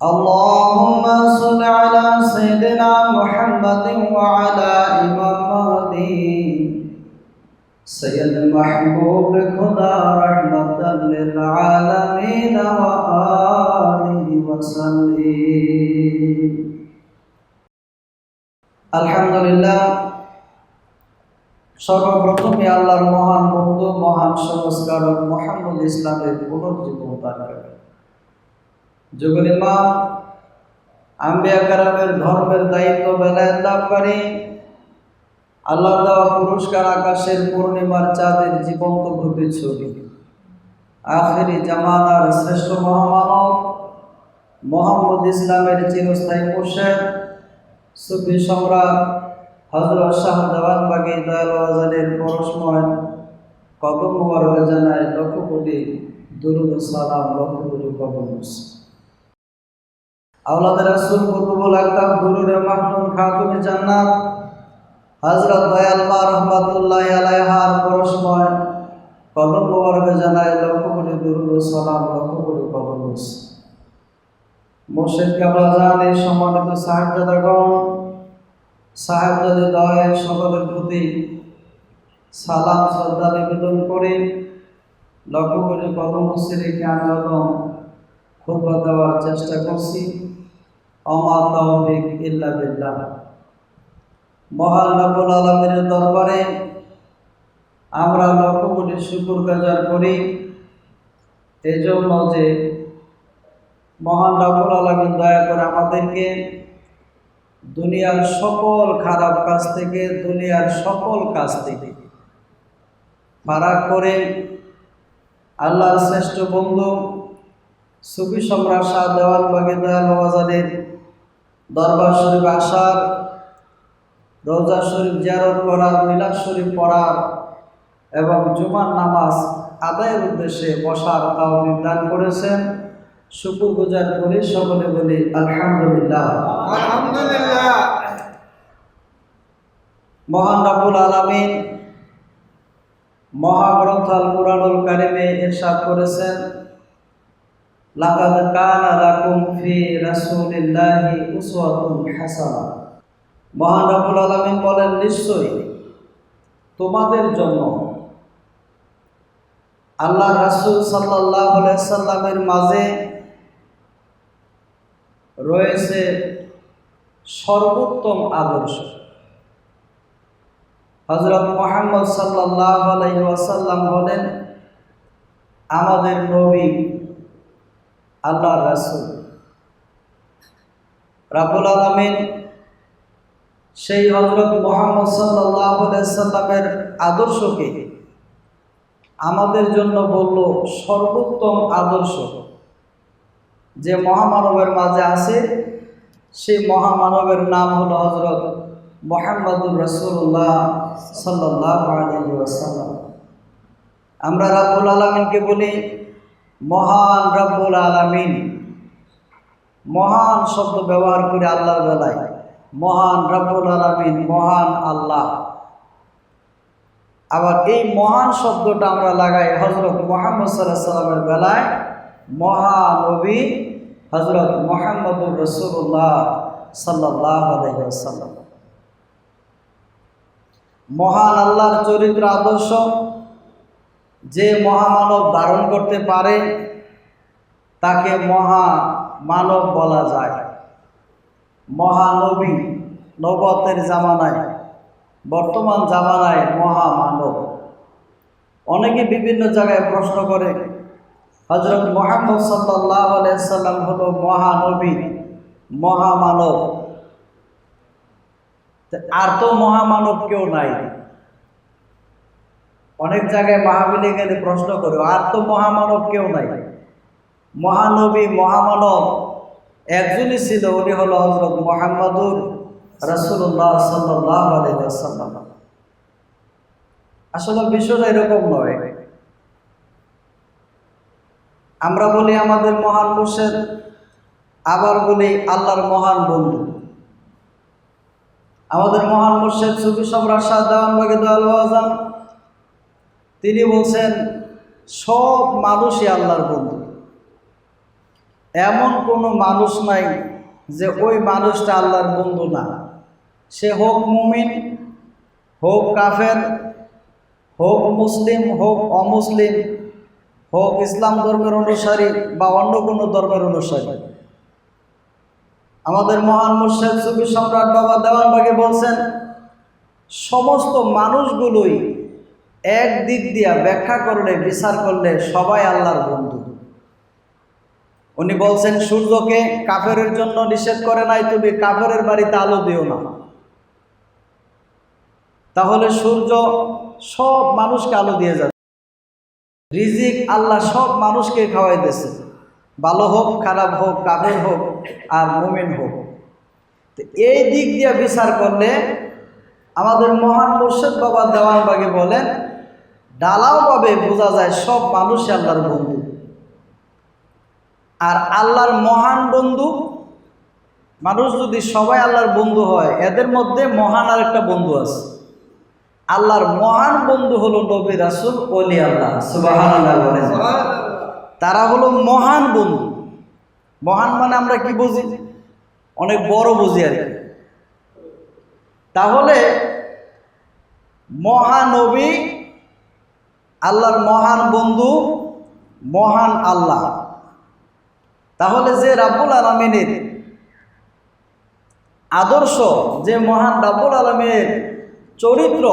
اللهم صل على سيدنا محمد وعلى إمام مهدي سيد محبوب خدا رحمة للعالمين وآله وسلم আলহামদুলিল্লাহ সর্বপ্রথমে আল্লাহর মহান বন্ধু মহান সংস্কারক মোহাম্মদ ইসলামের পুনর্জীবন দান করেন যুগল ইমাম আম্বিয়া কারামের ধর্মের দায়িত্ব বেলায় লাভ করি। আল্লাহ দেওয়া পুরস্কার আকাশের পূর্ণিমার চাঁদের জীবন্ত ভূতের ছবি। আখেরি জামানার শ্রেষ্ঠ মহামানব মোহাম্মদ ইসলামের চিরস্থায়ী মুর্শেদ, সুফি সম্রাট হজরত শাহ দেওয়ানবাগী দয়ালওয়াজানের পরশময় কবর মুবারকে জানায় লক্ষ কোটি দুরুদ সালাম, লক্ষ কোটি কবর আওলাদের রাসূল কুতুবুল আকতাব দুরুরে মাহমুদ খাতুনে জান্নাত। হযরত দয়াল মা রহমাতুল্লাহি আলাইহার পরশময় কবর মুবারকে জানায়, লক্ষ কোটি দুরুদ সালাম, লক্ষ কোটি কবর মুর্শিদ। কাবলা জানের সম্মানিত সাহেবজাদাগণ সাহেবজাদি দয়ের সকলের প্রতি সালাম, শ্রদ্ধা নিবেদন করে লক্ষ্য করে কদম রেখে আমি কদম খুতবা দেওয়ার চেষ্টা করছি। অমা তৌফিক ইল্লা মহান রব্বুল আলমের দরবারে আমরা লক্ষ কোটি শুকুর গাজার করি। এই জন্য যে মহান রাবুল আলমিন দয়া করে আমাদেরকে দুনিয়ার সকল খারাপ কাজ থেকে, দুনিয়ার সকল কাজ থেকে ফারাক করে আল্লাহর শ্রেষ্ঠ বন্ধু সুফি সম্রাট শাহ দেওয়াল বাগি দয়াল বাজারের দরবার শরীফ আসার রোজা শরীফ জিয়ারত করার মিলাদ শরীফ পড়ার এবং জুমার নামাজ আদায়ের উদ্দেশ্যে বসার তাও নির্ধার করেছেন। শুকুর গুজার করি সকলে বলি আলহামদুলিল্লাহ। আলহামদুলিল্লাহ। মহান রাবুল আলামিন মহাগ্রন্থ আল কুরআনুল কারিমে ইরশাদ করেছেন। লাকাদ কানা লাকুম ফি রাসূলিল্লাহি উসওয়াতুন হাসানাহ মহান রাবুল আলামিন বলেন, নিশ্চয়ই তোমাদের জন্য আল্লাহ রাসূল সাল্লাল্লাহু আলাইহি সাল্লামের মাঝে রয়েছে সর্বোত্তম আদর্শ। হজরত মোহাম্মদ সাল্লাহ আলাইসাল্লাম বলেন, আমাদের নবী আল্লাহ রাসুল। রাবুল আলমিন সেই হজরত মোহাম্মদ সাল্লামের আদর্শকে আমাদের জন্য বলল সর্বোত্তম আদর্শ। যে মহামানবের মাঝে আছে, সেই মহামানবের নাম হলো হজরত মোহাম্মদুর রসুল্লাহ সাল্লাহ আমরা রাবুল আলমিনকে বলি মহান রাব্বুল আলমিন। মহান শব্দ ব্যবহার করে আল্লাহর বেলায়, মহান রাব্বুল আলমিন, মহান আল্লাহ। আবার এই মহান শব্দটা আমরা লাগাই হজরত মোহাম্মদ সাল্লামের বেলায় মহানবী হজরত মোহাম্মদুর রসুল্লাহ সাল্লাহ মহান আল্লাহর চরিত্র আদর্শ যে মহামানব ধারণ করতে পারে, তাকে মহা মানব বলা যায়। মহানবী নবতের জামানায়, বর্তমান জামানায় মহামানব। অনেকে বিভিন্ন জায়গায় প্রশ্ন করে হজরত মোহাম্মদ সাল্লাহ সাল্লাম হলো মহানবী, মহামানব। আর তো মহামানব কেউ নাই। অনেক জায়গায় মাহাবিলে গেলে প্রশ্ন করে, আর তো মহামানব কেউ নাই। মহানবী, মহামানব, একজনই ছিল, উনি হলো হজরত মোহাম্মদুর রসুল্লাহ সাল্লাহ আসলে বিষয়টা এরকম নয়। আমরা বলি আমাদের মহান মুর্শেদ, আবার বলি আল্লাহর মহান বন্ধু। আমাদের মহান মুর্শেদ সুফি সম্রাট শাহ দেওয়ান বাগে দয়াল তিনি বলছেন, সব মানুষই আল্লাহর বন্ধু। এমন কোনো মানুষ নাই যে ওই মানুষটা আল্লাহর বন্ধু না। সে হোক মুমিন, হোক কাফের, হোক মুসলিম, হোক অমুসলিম, হোক ইসলাম ধর্মের অনুসারী বা অন্য কোনো ধর্মের অনুসারী। আমাদের মহান মুর্শেদ সুফি সম্রাট বাবা দেওয়ানবাগে বলছেন, সমস্ত মানুষগুলোই এক দিক দিয়া ব্যাখ্যা করলে, বিচার করলে সবাই আল্লাহর বন্ধু। উনি বলছেন, সূর্যকে কাফেরের জন্য নিষেধ করে নাই, তুমি কাফেরের বাড়িতে আলো দিও না। তাহলে সূর্য সব মানুষকে আলো দিয়ে যাবে রিজিক আল্লাহ সব মানুষকে খাওয়াই দিয়েছে। ভালো হোক, খারাপ হোক, কাফের হোক, আর মুমিন হোক। তো এই দিক দিয়ে বিচার করলে আমাদের মহান মুর্শেদ বাবা দেওয়ানবাগে বলেন ডালাও পাবে, বোঝা যায় সব মানুষই আল্লাহর বন্ধু। আর আল্লাহর মহান বন্ধু, মানুষ যদি সবাই আল্লাহর বন্ধু হয়, এদের মধ্যে মহান আর একটা বন্ধু আছে। আল্লাহর মহান বন্ধু হলো নবী, রাসুল অলি আল্লাহ। বলেন। তারা হলো মহান বন্ধু। মহান মানে আমরা কি বুঝি? অনেক বড় বুঝি আর কি। তাহলে মহানবী আল্লাহর মহান বন্ধু, মহান আল্লাহ। তাহলে যে রাব্বুল আলমিনের আদর্শ, যে মহান রাব্বুল আলমের চরিত্র,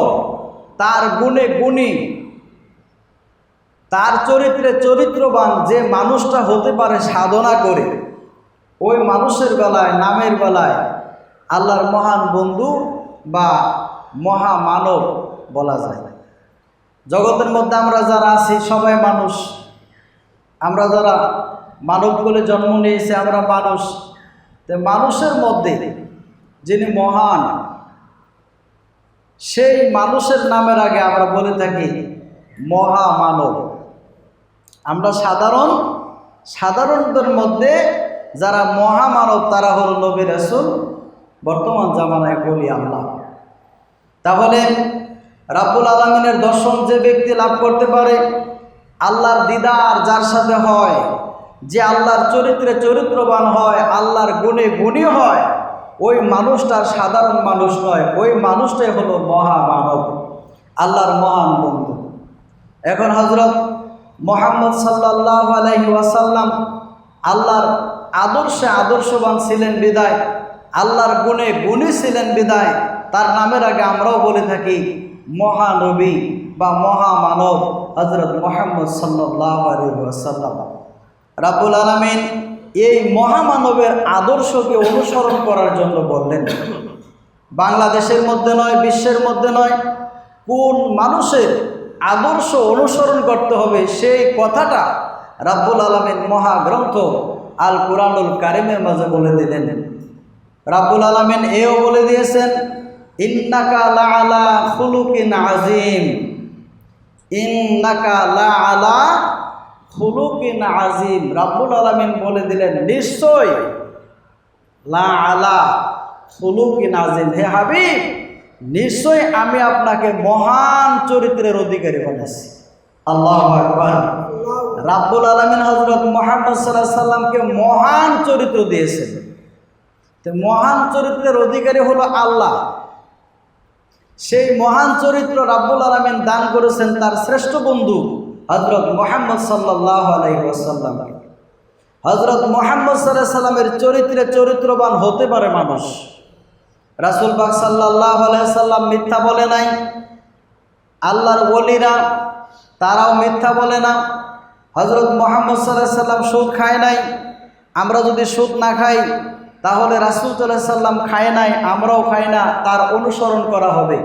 তার গুণে গুণী, তার চরিত্রে চরিত্রবান যে মানুষটা হতে পারে সাধনা করে, ওই মানুষের বেলায়, নামের বেলায় আল্লাহর মহান বন্ধু বা মহামানব বলা যায়। জগতের মধ্যে আমরা যারা আছি, সবাই মানুষ। আমরা যারা মানব বলে জন্ম নিয়েছি, আমরা মানুষ। তো মানুষের মধ্যে যিনি মহান, সেই মানুষের নামের আগে আমরা বলে থাকি মহামানব। আমরা সাধারণ, সাধারণদের মধ্যে যারা মহামানব, তারা হল নবী রাসুল। বর্তমান জামানায় বলি আল্লাহ। তাহলে রাব্বুল আলমিনের দর্শন যে ব্যক্তি লাভ করতে পারে, আল্লাহর দিদার যার সাথে হয়, যে আল্লাহর চরিত্রে চরিত্রবান হয়, আল্লাহর গুণে গুণী হয়, ওই মানুষটার সাধারণ মানুষ নয়, ওই মানুষটাই হলো মহামানব, আল্লাহর মহান বন্ধু। এখন হজরত মোহাম্মদ সাল্লাহ আলহি ওয়াসাল্লাম আল্লাহর আদর্শে আদর্শবান ছিলেন বিদায়, আল্লাহর গুণে গুণী ছিলেন বিদায়, তার নামের আগে আমরাও বলে থাকি মহানবী বা মহামানব হজরত মোহাম্মদ সাল্লাহ আলহি রাবুল আলমিন এই মহামানবের আদর্শকে অনুসরণ করার জন্য বললেন, বাংলাদেশের মধ্যে নয়, বিশ্বের মধ্যে নয়, কোন মানুষের আদর্শ অনুসরণ করতে হবে সেই কথাটা রাব্বুল আলমের মহাগ্রন্থ আল কোরআনুল কারিমের মাঝে বলে দিলেন। রাব্বুল আলমিন এও বলে দিয়েছেন ইন্নাকা আলা আলা বলে দিলেন, নিশ্চয় লা আলা হে হাবিব, নিশ্চয় আমি আপনাকে মহান চরিত্রের অধিকারী বানাইছি। আল্লাহ আকবার। রাব্বুল আলমিন হজরত মোহাম্মদ মহান চরিত্র দিয়েছেন। মহান চরিত্রের অধিকারী হলো আল্লাহ। সেই মহান চরিত্র রাব্বুল আলমিন দান করেছেন তার শ্রেষ্ঠ বন্ধু হজরত মোহাম্মদ সাল্লাহ হজরত মোহাম্মদ সাল্লাহ সাল্লামের চরিত্রে চরিত্রবান হতে পারে মানুষ। রাসুল বাগ সাল্লাহ আলাইসাল্লাম মিথ্যা বলে নাই। আল্লাহর বলিরা তারাও মিথ্যা বলে না। হজরত মোহাম্মদ সাল্লাহ সাল্লাম সুদ খায় নাই। আমরা যদি সুদ না খাই তাহলে রাসুল সাল্লাম খায় নাই, আমরাও খাই না, তার অনুসরণ করা হবে,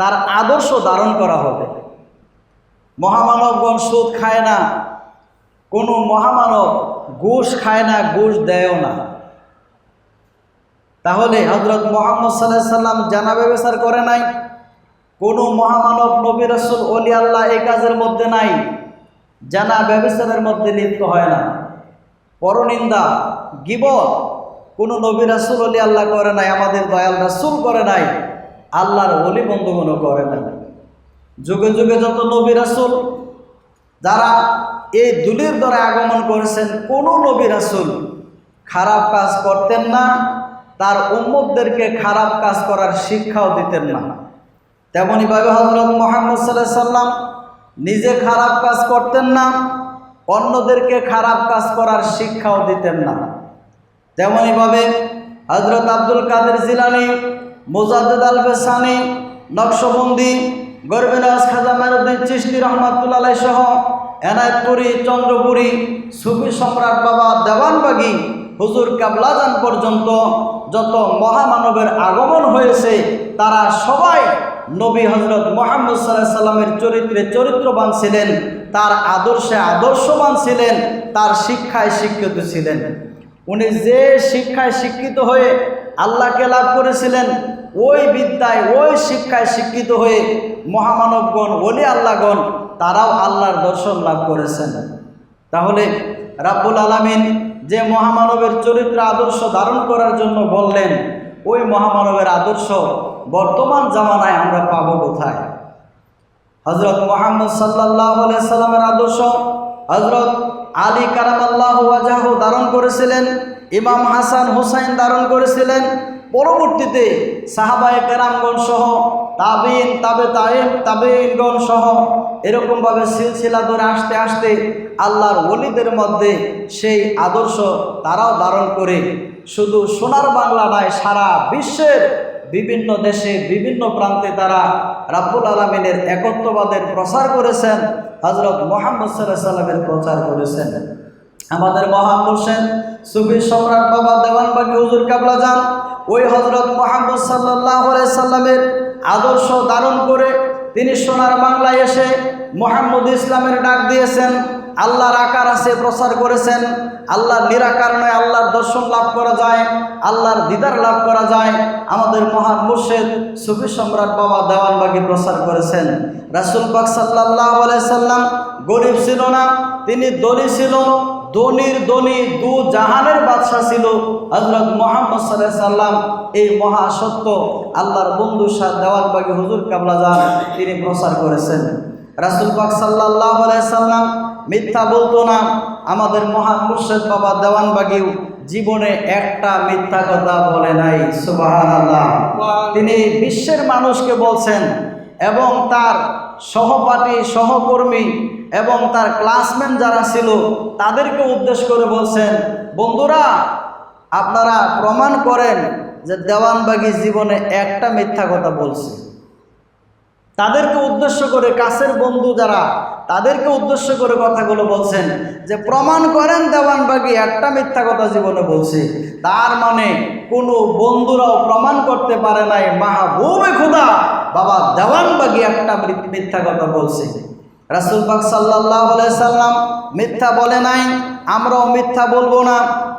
তার আদর্শ ধারণ করা হবে। মহামানবগণ সুদ খায় না, কোনো মহামানব ঘুষ খায় না, ঘুষ দেয়ও না। তাহলে হজরত মোহাম্মদ সাল্লাহ সাল্লাম জানা ব্যবচার করে নাই, কোনো মহামানব নবী রসুল অলি আল্লাহ এই কাজের মধ্যে নাই, জানা ব্যবচারের মধ্যে লিপ্ত হয় না। পরনিন্দা, গিবত কোনো নবী রাসুল অলি আল্লাহ করে নাই, আমাদের দয়াল রাসুল করে নাই, আল্লাহর অলি বন্ধুগণও করে নাই। যুগে যুগে যত নবী রাসুল যারা এই দুলির দ্বারা আগমন করেছেন, কোনো নবী রাসুল খারাপ কাজ করতেন না, তার উম্মতদেরকে খারাপ কাজ করার শিক্ষাও দিতেন না। তেমনইভাবে হজরত মোহাম্মদ সাল্লাহ সাল্লাম নিজে খারাপ কাজ করতেন না, অন্যদেরকে খারাপ কাজ করার শিক্ষাও দিতেন না। তেমনইভাবে হজরত আব্দুল কাদের জিলানি মুজাদ্দ আল বেসানি নকশবন্দি, গরবিনাজ খাজা মারুদ্দিন চিস্তি রহমাতুল্লাহ সহ এনায়তপুরি, চন্দ্রপুরি সুফি সম্রাট বাবা দেওয়ানবাগি হুজুর কাবলাজান পর্যন্ত যত মহামানবের আগমন হয়েছে, তারা সবাই নবী হজরত মোহাম্মদ সাল্লাহ সাল্লামের চরিত্রে চরিত্রবান ছিলেন, তার আদর্শে আদর্শবান ছিলেন, তার শিক্ষায় শিক্ষিত ছিলেন। উনি যে শিক্ষায় শিক্ষিত হয়ে আল্লাহকে লাভ করেছিলেন, ওই বিদ্যায়, ওই শিক্ষায় শিক্ষিত হয়ে মহামানবগণ, ওলি আল্লাহগণ, তারাও আল্লাহর দর্শন লাভ করেছেন। তাহলে রাব্বুল আলামিন যে মহামানবের চরিত্র আদর্শ ধারণ করার জন্য বললেন, ওই মহামানবের আদর্শ বর্তমান জামানায় আমরা পাবো কোথায়? হজরত মোহাম্মদ সাল্লাহ সাল্লামের আদর্শ হজরত আলী কারামাল্লাহ করেছিলেন, ইমাম হাসান হুসাইন ধারণ করেছিলেন। পরবর্তীতে সাহাবায়ে কেরামগণ সহ তাবিন, তাবে তাইম তাবিনগণ সহ এরকমভাবে সিলসিলা ধরে আসতে আসতে আল্লাহর ওলিদের মধ্যে সেই আদর্শ তারাও ধারণ করে। শুধু সোনার বাংলা নয়, সারা বিশ্বের বিভিন্ন দেশে, বিভিন্ন প্রান্তে তারা রাব্বুল আলমিনের একত্ববাদের প্রচার করেছেন হজরত মোহাম্মদ সাল্লাহ সাল্লামের প্রচার করেছেন। আমাদের মহান হোসেন সুফি সম্রাট বাবা দেওয়ানবাগি হুজুর কাবলা যান। ওই হজরত মোহাম্মদ সাল্লাহ সাল্লামের আদর্শ ধারণ করে তিনি সোনার বাংলায় এসে মোহাম্মদ ইসলামের ডাক দিয়েছেন। আল্লাহর আকার আছে, প্রচার করেছেন। আল্লাহর নিরাকার নয়, আল্লাহর দর্শন লাভ করা যায়, আল্লাহর দিদার লাভ করা যায়। আমাদের মহান মুর্শেদ সুফি সম্রাট বাবা দেওয়ানবাগি প্রচার করেছেন। রাসুল পাক সাল্লাহ সাল্লাম গরিব ছিল না, তিনি দলি ছিল। দনির দনি দু জাহানের বাদশাহ ছিল হজরত মোহাম্মদ সাল্লাহ সাল্লাম। এই মহাসত্য আল্লাহর বন্ধু শাহ দেওয়ানবাগি হুজুর কাবলা যান তিনি প্রচার করেছেন। রাসুল পাক সাল্লাহ সাল্লাম মিথ্যা বলতো না আমাদের মহান মুর্শেদ বাবা দেওয়ানবাগিও জীবনে একটা মিথ্যা কথা বলে নাই আল্লাহ তিনি বিশ্বের মানুষকে বলছেন এবং তার সহপাঠী, সহকর্মী এবং তার ক্লাসমেট যারা ছিল, তাদেরকে উদ্দেশ্য করে বলছেন, বন্ধুরা, আপনারা প্রমাণ করেন যে দেওয়ানবাগি জীবনে একটা মিথ্যা কথা বলছে। তাদেরকে উদ্দেশ্য করে কাছের বন্ধু যারা, তাদেরকে উদ্দেশ্য করে কথাগুলো বলছেন যে, প্রমাণ করেন দেওয়ানবাগি একটা মিথ্যা কথা জীবনে বলছে। তার মানে কোনো বন্ধুরাও প্রমাণ করতে পারে নাই। মাহবুবে খুদা! বাবা দেওয়ানবাগি একটা মিথ্যা কথা বলছে। রাসুল পাক সাল্লাহ সাল্লাম মিথ্যা বলে নাই, আমরাও মিথ্যা বলব না,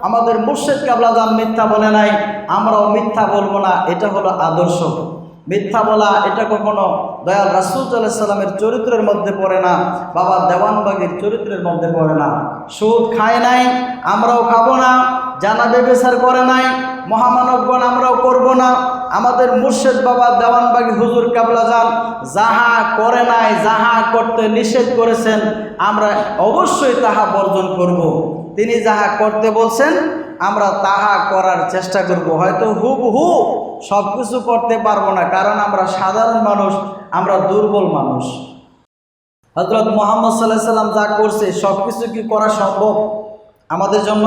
আমাদের মুর্শেদ কাবলাজান মিথ্যা বলে নাই, আমরাও মিথ্যা বলব না, এটা হলো আদর্শ। মিথ্যা বলা, এটা কখনো দয়াল রাসুল সাল্লামের চরিত্রের মধ্যে পড়ে না, বাবা দেওয়ানবাগের চরিত্রের মধ্যে পড়ে না। সুদ খায় নাই, আমরাও খাব না জানা বেবেসার করে নাই, মহামানবগণ আমরাও করব না। আমাদের মুর্শেদ বাবা দেওয়ানবাগি হুজুর কাবলা যান যাহা করে নাই, যাহা করতে নিষেধ করেছেন, আমরা অবশ্যই তাহা বর্জন করব। তিনি যাহা করতে বলছেন, আমরা তাহা করার চেষ্টা করব। হয়তো হুবহু সব কিছু করতে পারব না, কারণ আমরা সাধারণ মানুষ, আমরা দুর্বল মানুষ। হজরত মোহাম্মদ সাল্লাহ সাল্লাম যা করছে সব কিছু কি করা সম্ভব? আমাদের জন্য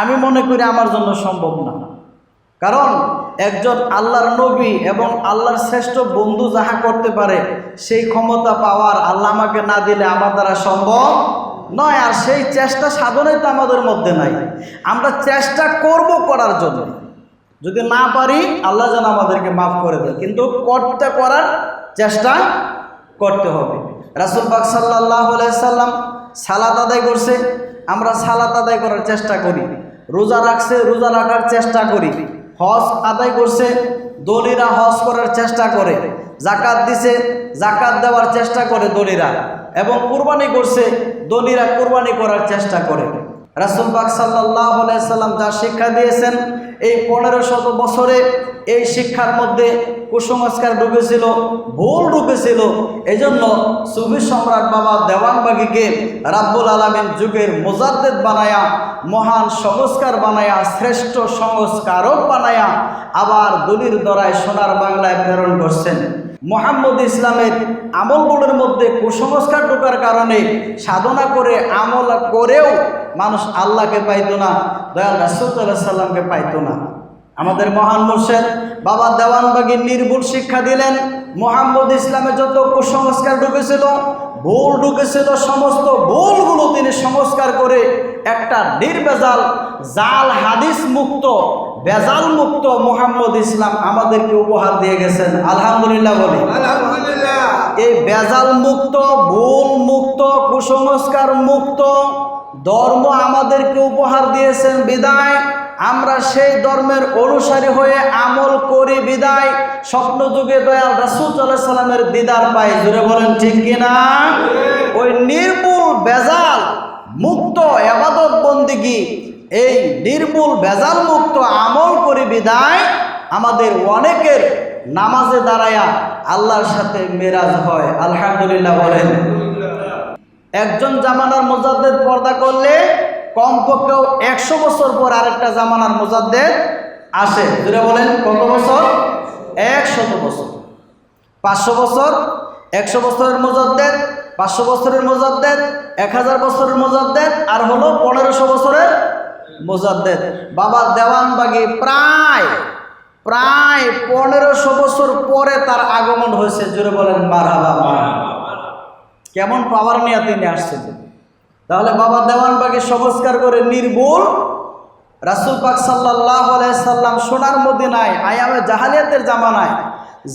আমি মনে করি আমার জন্য সম্ভব না। কারণ একজন আল্লাহর নবী এবং আল্লাহর শ্রেষ্ঠ বন্ধু যাহা করতে পারে, সেই ক্ষমতা পাওয়ার আল্লাহ আমাকে না দিলে আমার দ্বারা সম্ভব নয়। আর সেই চেষ্টা সাধনই তো আমাদের মধ্যে নাই। আমরা চেষ্টা করব করার জন্য। যদি না পারি, আল্লাহ যেন আমাদেরকে মাফ করে দেয়। কিন্তু করতে করার চেষ্টা করতে হবে। রাসুল পাক সাল্লাহ সাল্লাম সালাত আদায় করছে। আমরা সালাত আদায় করার চেষ্টা করি। রোজা রাখছে, রোজা রাখার চেষ্টা করি। হজ আদায় করছে, দলিরা হজ করার চেষ্টা করে। জাকাত দিছে জাকাত দেওয়ার চেষ্টা করে দলিরা। এবং কুরবানি করছে, দলিরা কোরবানি করার চেষ্টা করে। রাসুল পাক সাল্লাহ সাল্লাম যা শিক্ষা দিয়েছেন, এই পনেরো শত বছরে এই শিক্ষার মধ্যে কুসংস্কার ঢুকেছিল ভুল এই জন্য সুফি সম্রাট বাবা দেওয়ানবাগিকে রাব্বুল আলমিন যুগের মোজাদ্দেদ বানায়া, মহান সংস্কার বানায়া, শ্রেষ্ঠ সংস্কারক বানায়া আবার দলির দ্বারায় সোনার বাংলায় প্রেরণ করছেন। মোহাম্মদ ইসলামের আমলগুলোর মধ্যে কুসংস্কার ঢোকার কারণে সাধনা করে আমল করেও মানুষ আল্লাহকে পাইতো না দয়াল রাসুল্লাহ সাল্লামকে পাইতো না। আমাদের মহান মুর্শেদ বাবা দেওয়ানবাগীর নির্ভুল শিক্ষা দিলেন মোহাম্মদ ইসলামে যত কুসংস্কার ঢুকেছিল ভুল ঢুকেছিল সমস্ত ভুলগুলো তিনি সংস্কার করে একটা নির্বেজাল জাল হাদিস মুক্ত বেজাল মুক্ত মোহাম্মদ ইসলাম আমাদেরকে উপহার দিয়ে গেছেন। আলহামদুলিল্লাহ বলি। আলহামদুলিল্লাহ। এই বেজাল মুক্ত ভুল মুক্ত কুসংস্কার মুক্ত ধর্ম আমাদেরকে উপহার দিয়েছেন, বিদায়। আমরা সেই ধর্মের অনুসারী হয়ে আমল করি, বিদায়। স্বপ্ন যুগে দয়াল রাসুল সাল্লামের দিদার পাই জুড়ে বলেন ঠিক কিনা ওই নির্মূল বেজাল মুক্ত, এবাদত বন্দিগি, এই নির্মূল বেজাল মুক্ত আমল করি, বিদায়। আমাদের অনেকের নামাজে দাঁড়ায়া আল্লাহর সাথে মেরাজ হয়, আলহামদুলিল্লাহ বলেন। একজন জামানার মোজাদ্দেদ পর্দা করলে কমপক্ষেও একশো বছর পর আরেকটা জামানার মোজাদ্দেদ আসে। জুড়ে বলেন, কত বছর? একশত বছর। পাঁচশো বছর, একশো বছরের মোজাদ্দেদ, পাঁচশো বছরের মোজাদ্দেদ, এক হাজার বছরের মোজাদ্দেদ, আর হলো পনেরোশো বছরের মোজাদ্দেদ। বাবা দেওয়ানবাগি প্রায় প্রায় পনেরোশো বছর পরে তার আগমন হয়েছে। জুড়ে বলেন, মারহাবা মারহাবা। কেমন পাওয়ার নিয়ে তিনি আসছেন? তাহলে বাবা দেওয়ানবাগে সংস্কার করে নির্ভুল রাসুল পাক সাল্লাহ সাল্লাম সোনার মধ্যে মদিনায় আয়ামে জাহালিয়াতের জামানায়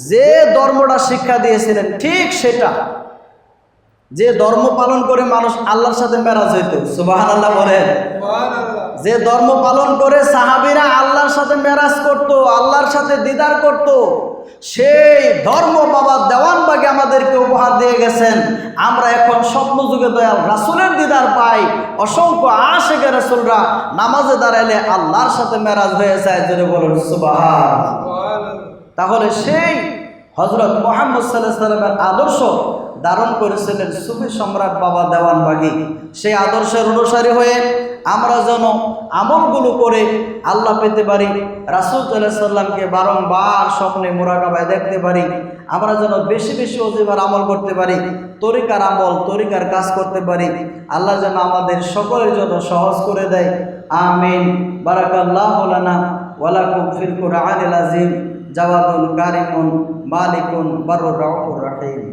যে ধর্মটা শিক্ষা দিয়েছিলেন ঠিক সেটা। যে ধর্ম পালন করে মানুষ আল্লাহর সাথে মেরাজ হইত সুবাহ আল্লাহ বলেন যে ধর্ম পালন করে সাহাবিরা আল্লাহর সাথে মেরাজ করত আল্লাহর সাথে দিদার করত সেই ধর্ম বাবা দেওয়ানবাগে আমাদেরকে উপহার দিয়ে গেছেন। আমরা এখন স্বপ্ন যুগে দয়াল রাসুলের দিদার পাই। অসংখ্য আশেখে রাসুলরা নামাজে দাঁড়াইলে আল্লাহর সাথে মেরাজ হয়ে যায়। যদি বলুন সুবাহ তাহলে সেই হজরত মোহাম্মদ সাল্লাহ সাল্লামের আদর্শ ধারণ করেছিলেন সুফি সম্রাট বাবা দেওয়ান দেওয়ানবাগি। সেই আদর্শের অনুসারী হয়ে আমরা যেন আমলগুলো করে আল্লাহ পেতে পারি, রাসুল সাল্লাহ সাল্লামকে বারংবার স্বপ্নে মোরাকাবায় দেখতে পারি, আমরা যেন বেশি বেশি অজিবার আমল করতে পারি, তরিকার আমল, তরিকার কাজ করতে পারি, আল্লাহ যেন আমাদের সকলের জন্য সহজ করে দেয়। আমিন। বারাকাল্লাহ লানা ওয়ালাকুম ফিল কুরআনিল আজিম জাওয়াদুল কারিমুন। মালিকুন বারুর রাহিম।